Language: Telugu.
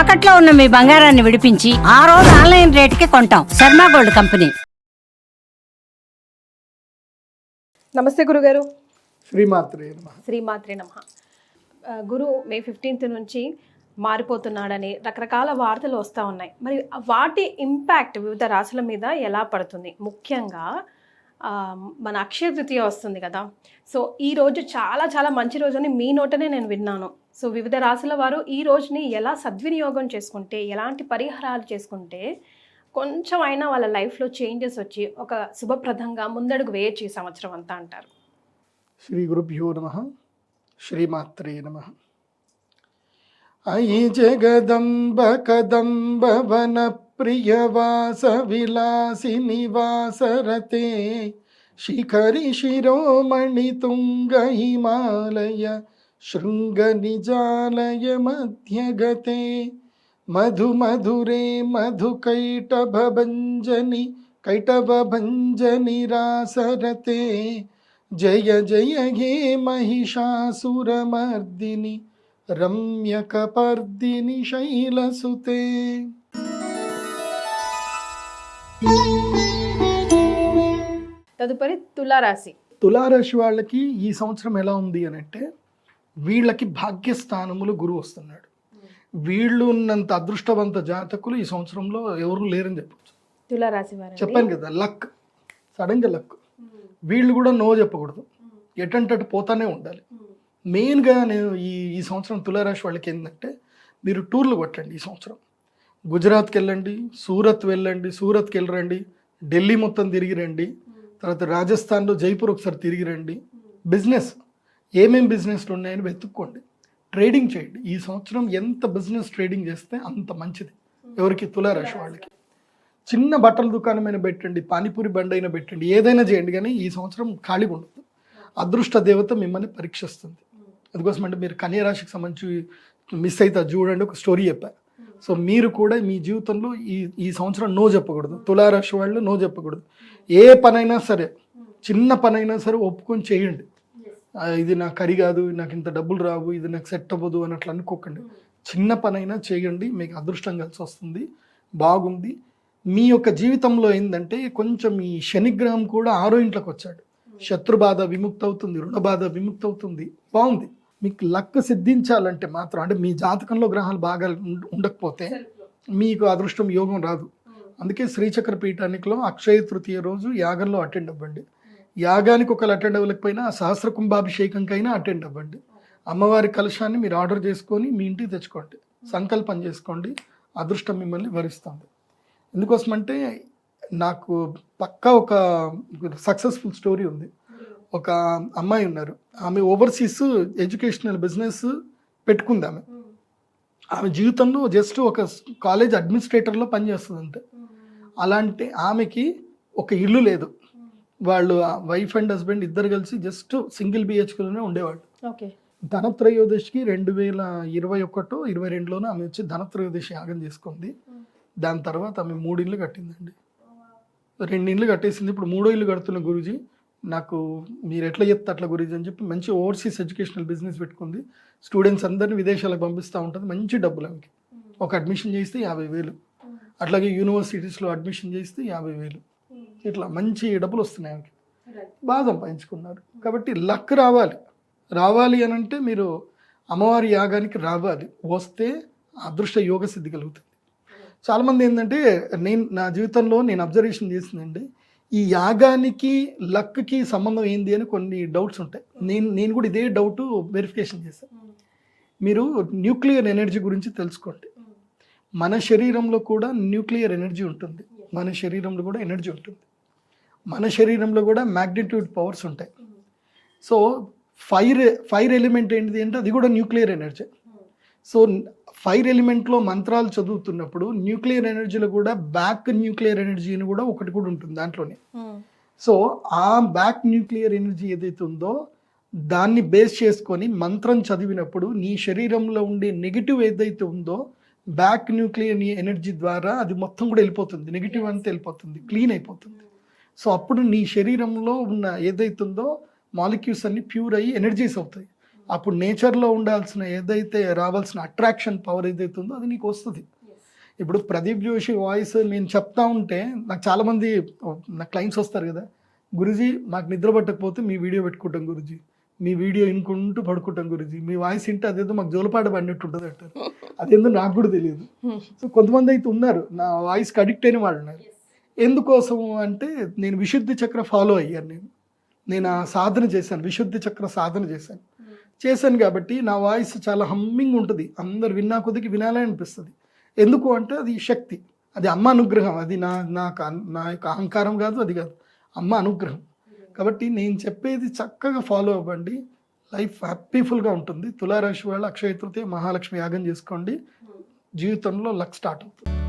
తాకట్లో ఉన్న మీ బంగారాన్ని విడిపించి ఆ రోజు ఆన్లైన్ రేటుకి కొంటాం. Sharma gold company. నమస్తే గురుగారు. శ్రీమాత్రే నమః. శ్రీమాత్రే నమ. గురు మే ఫిఫ్టీన్త్ నుంచి మారిపోతున్నాడని రకరకాల వార్తలు వస్తూ ఉన్నాయి. మరి వాటి ఇంపాక్ట్ వివిధ రాశుల మీద ఎలా పడుతుంది? ముఖ్యంగా మన అక్షయ తృతీయ వస్తుంది కదా. సో ఈ రోజు చాలా చాలా మంచి రోజు అని మీ నోటనే నేను విన్నాను. సో వివిధ రాశుల వారు ఈ రోజుని ఎలా సద్వినియోగం చేసుకుంటే ఎలాంటి పరిహారాలు చేసుకుంటే కొంచెం అయినా వాళ్ళ లైఫ్లో చేంజెస్ వచ్చి ఒక శుభప్రదంగా ముందడుగు వేయచ్చు ఈ సంవత్సరం అంతా అంటారు. శ్రీ గురుభ్యో నమ. శ్రీమాత్రే నమ. అయి జగదంబ కదంబ వన ప్రియవాస విలాసి నివాసరతే శిఖరి శిరోమణి తుంగ హిమాలయ శృంగ నిజాలయ మధ్యగతే మధు మధురే మధు కైటభంజని కైటభంజని రాసరతే జయ జయ హే మహిషాసురమర్దిని రమ్యకపర్దిని శైలసుతే. తదుపరి తులారాశి. తులారాశి వాళ్ళకి ఈ సంవత్సరం ఎలా ఉంది అని అంటే వీళ్ళకి భాగ్యస్థానములు గురువు వస్తున్నాడు. వీళ్ళు ఉన్నంత అదృష్టవంత జాతకులు ఈ సంవత్సరంలో ఎవరు లేరని చెప్పచ్చు. తులారాశి చెప్పాను కదా లక్. సడన్గా లక్. వీళ్ళు కూడా నో చెప్పకూడదు. ఎటంటే పోతానే ఉండాలి. మెయిన్గా నేను ఈ ఈ సంవత్సరం తులారాశి వాళ్ళకి ఏంటంటే మీరు టూర్లు కొట్టండి ఈ సంవత్సరం. గుజరాత్కి వెళ్ళండి సూరత్ వెళ్ళండి సూరత్కి వెళ్ళరండి ఢిల్లీ మొత్తం తిరిగి రండి తర్వాత రాజస్థాన్లో జైపూర్ ఒకసారి తిరిగి రండి. బిజినెస్. ఏమేం బిజినెస్లు ఉన్నాయని వెతుక్కోండి. ట్రేడింగ్ చేయండి. ఈ సంవత్సరం ఎంత బిజినెస్ ట్రేడింగ్ చేస్తే అంత మంచిది. ఎవరికి? తులారాశి వాళ్ళకి. చిన్న బట్టల దుకాణమైనా పెట్టండి పానీపూరి బండి అయినా పెట్టండి ఏదైనా చేయండి కానీ ఈ సంవత్సరం ఖాళీగా ఉండదు అదృష్ట దేవత మిమ్మల్ని పరీక్షిస్తుంది. అందుకోసం అంటే మీరు కన్యా రాశికి సంబంధించి మిస్ అయితే అది చూడండి ఒక స్టోరీ చెప్పా. సో మీరు కూడా మీ జీవితంలో ఈ ఈ సంవత్సరం నో చెప్పకూడదు. తులారాశి వాళ్ళు నో చెప్పకూడదు. ఏ పనైనా సరే చిన్న పనైనా సరే ఒప్పుకొని చేయండి. ఇది నాకు కరి కాదు నాకు ఇంత డబ్బులు రావు ఇది నాకు సెట్ అవ్వదు అని అట్లా అనుకోకండి. చిన్న పనైనా చేయండి మీకు అదృష్టం కలిసి వస్తుంది బాగుంది. మీ యొక్క జీవితంలో ఏంటంటే కొంచెం ఈ శనిగ్రహం కూడా ఆరో ఇంట్లోకి వచ్చాడు. శత్రు బాధ విముక్తి అవుతుంది రుణ బాధ విముక్తి అవుతుంది బాగుంది. మీకు లక్ సిద్ధించాలంటే మాత్రం అంటే మీ జాతకంలో గ్రహాలు బాగా ఉండ- ఉండకపోతే మీకు అదృష్టం యోగం రాదు. అందుకే శ్రీచక్ర పీఠానికిలో అక్షయ తృతీయ రోజు యాగంలో అటెండ్ అవ్వండి. యాగానికి ఒకళ్ళు అటెండ్ అవ్వలేకపోయినా సహస్ర కుంభాభిషేకంకైనా అటెండ్ అవ్వండి. అమ్మవారి కలశాన్ని మీరు ఆర్డర్ చేసుకొని మీ ఇంటికి తెచ్చుకోండి. సంకల్పం చేసుకోండి. అదృష్టం మిమ్మల్ని వరిస్తుంది. ఎందుకోసమంటే నాకు పక్కా ఒక సక్సెస్ఫుల్ స్టోరీ ఉంది. ఒక అమ్మాయి ఉన్నారు. ఆమె ఓవర్సీస్ ఎడ్యుకేషనల్ బిజినెస్ పెట్టుకుంది ఆమె. ఆమె జీవితంలో జస్ట్ ఒక కాలేజ్ అడ్మినిస్ట్రేటర్లో పనిచేస్తుంది అంతే అలాంటి ఆమెకి ఒక ఇల్లు లేదు. వాళ్ళు వైఫ్ అండ్ హస్బెండ్ ఇద్దరు కలిసి జస్ట్ సింగిల్ బిహెచ్కేలోనే ఉండేవాళ్ళు. ఓకే. ధనత్రయోదశికి రెండు వేల ఇరవై ఒకటో ఇరవై రెండులోనో ఆమె వచ్చి ధనత్రయోదశి యాగం చేసుకుంది. దాని తర్వాత ఆమె మూడు ఇళ్ళు కట్టిందండి. రెండు ఇళ్ళు కట్టేసింది. ఇప్పుడు మూడో ఇల్లు కడుతున్న గురూజీ నాకు మీరు ఎట్లా చెప్తే అట్లా గురూజీ అని చెప్పి మంచి ఓవర్సీస్ ఎడ్యుకేషనల్ బిజినెస్ పెట్టుకుంది. స్టూడెంట్స్ అందరిని విదేశాలకు పంపిస్తూ ఉంటుంది. మంచి డబ్బులు ఆమెకి. ఒక అడ్మిషన్ చేస్తే యాభై వేలు. అట్లాగే యూనివర్సిటీస్లో అడ్మిషన్ చేస్తే యాభై వేలు. ఇట్లా మంచి డబ్బులు వస్తున్నాయి ఆమెకి బాగా సంపాదించుకున్నారు. కాబట్టి లక్ రావాలి. రావాలి అని అంటే మీరు అమ్మవారి యాగానికి రావాలి. వస్తే అదృష్ట యోగ సిద్ధి కలుగుతుంది. చాలామంది ఏంటంటే నేను నా జీవితంలో నేను అబ్జర్వేషన్ చేసిందండి ఈ యాగానికి లక్కి సంబంధం ఏంది అని కొన్ని డౌట్స్ ఉంటాయి. నేను నేను కూడా ఇదే డౌట్ వెరిఫికేషన్ చేశాను మీరు న్యూక్లియర్ ఎనర్జీ గురించి తెలుసుకోండి. మన శరీరంలో కూడా న్యూక్లియర్ ఎనర్జీ ఉంటుంది. మన శరీరంలో కూడా ఎనర్జీ ఉంటుంది. మన శరీరంలో కూడా మ్యాగ్నిట్యూడ్ పవర్స్ ఉంటాయి. సో ఫైర్ ఫైర్ ఎలిమెంట్ ఏంటిది అంటే అది కూడా న్యూక్లియర్ ఎనర్జీ సో ఫైర్ ఎలిమెంట్లో మంత్రాలు చదువుతున్నప్పుడు న్యూక్లియర్ ఎనర్జీలో కూడా బ్యాక్ న్యూక్లియర్ ఎనర్జీ అని కూడా ఒకటి కూడా ఉంటుంది దాంట్లోనే. సో ఆ బ్యాక్ న్యూక్లియర్ ఎనర్జీ ఏదైతే ఉందో దాన్ని బేస్ చేసుకొని మంత్రం చదివినప్పుడు నీ శరీరంలో ఉండే నెగిటివ్ ఏదైతే ఉందో బ్యాక్ న్యూక్లియర్ ఎనర్జీ ద్వారా అది మొత్తం కూడా వెళ్ళిపోతుంది. నెగిటివ్ అంతా వెళ్ళిపోతుంది. క్లీన్ అయిపోతుంది. సో అప్పుడు నీ శరీరంలో ఉన్న ఏదైతే ఉందో మాలిక్యూల్స్ అన్ని ప్యూర్ అయ్యి ఎనర్జీస్ అవుతాయి. అప్పుడు నేచర్లో ఉండాల్సిన ఏదైతే రావాల్సిన అట్రాక్షన్ పవర్ ఏదైతే ఉందో అది నీకు వస్తుంది. ఇప్పుడు ప్రదీప్ జోషి వాయిస్ నేను చెప్తా ఉంటే నాకు చాలామంది నా క్లయింట్స్ వస్తారు కదా. గురుజీ మాకు నిద్ర పట్టకపోతే మీ వీడియో పెట్టుకుంటాం గురుజీ. మీ వీడియో వినుకుంటూ పడుకుంటాం గురుజీ. మీ వాయిస్ వింటే అదేదో మాకు జోలపాట పడినట్టు ఉంటుంది అంటారు. అదేందో నాకు కూడా తెలియదు. సో కొంతమంది అయితే ఉన్నారు. నా వాయిస్కి అడిక్ట్ అయిన వాళ్ళు ఉన్నారు. ఎందుకోసము అంటే నేను విశుద్ధి చక్ర ఫాలో అయ్యాను నేను. నేను ఆ సాధన చేశాను. విశుద్ధి చక్ర సాధన చేశాను. చేశాను కాబట్టి నా వాయిస్ చాలా హమ్మింగ్ ఉంటుంది. అందరు విన్నా కొద్దికి వినాలని అనిపిస్తుంది. ఎందుకు అంటే అది శక్తి. అది అమ్మ అనుగ్రహం. అది నా నాకు నా యొక్క అహంకారం కాదు అది కాదు. అమ్మ అనుగ్రహం. కాబట్టి నేను చెప్పేది చక్కగా ఫాలో అవ్వండి. లైఫ్ హ్యాపీఫుల్గా ఉంటుంది. తులారాశి వాళ్ళు అక్షయ తృతీయ మహాలక్ష్మి యాగం చేసుకోండి. జీవితంలో లక్ స్టార్ట్ అవుతుంది.